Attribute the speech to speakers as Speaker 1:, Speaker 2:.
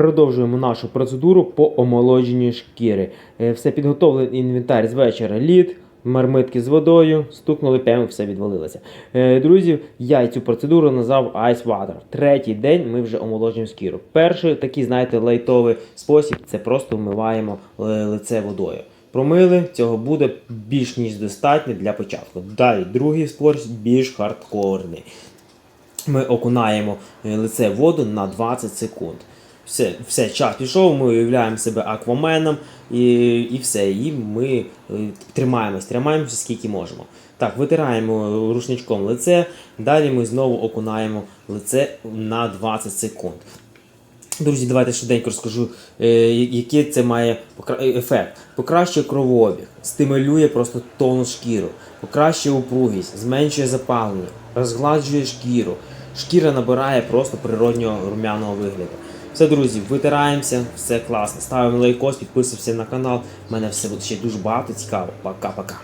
Speaker 1: Продовжуємо нашу процедуру по омолодженню шкіри. Е, Все підготовлений інвентар з вечора лід, мармитки з водою, стукнули, прямо все відвалилося. Е, Друзі, я цю процедуру назвав Ice Water. Третій день ми вже омолоджуємо шкіру. Перший такий, знаєте, лайтовий спосіб це просто вмиваємо е, лице водою. Промили, цього буде більш ніж достатньо для початку. Далі другий спосіб більш хардкорний. Ми окунаємо лице воду на 20 секунд. Все, все, час пішов, ми уявляємо себе акваменом і, і все. І ми е, тримаємось, тримаємося скільки можемо. Так, витираємо рушничком лице, далі ми знову окунаємо лице на 20 секунд. Друзі, давайте швиденько розкажу, е, який це має е, ефект. Покращує кровообіг, стимулює просто тонус шкіру, покращує упругість, зменшує запалення, розгладжує шкіру. Шкіра набирає просто природнього румяного вигляду. Все, друзі, витираємося, все класно. Ставимо лайкос, підписуємося на канал. У мене все буде ще дуже багато цікаво. Пока-пока.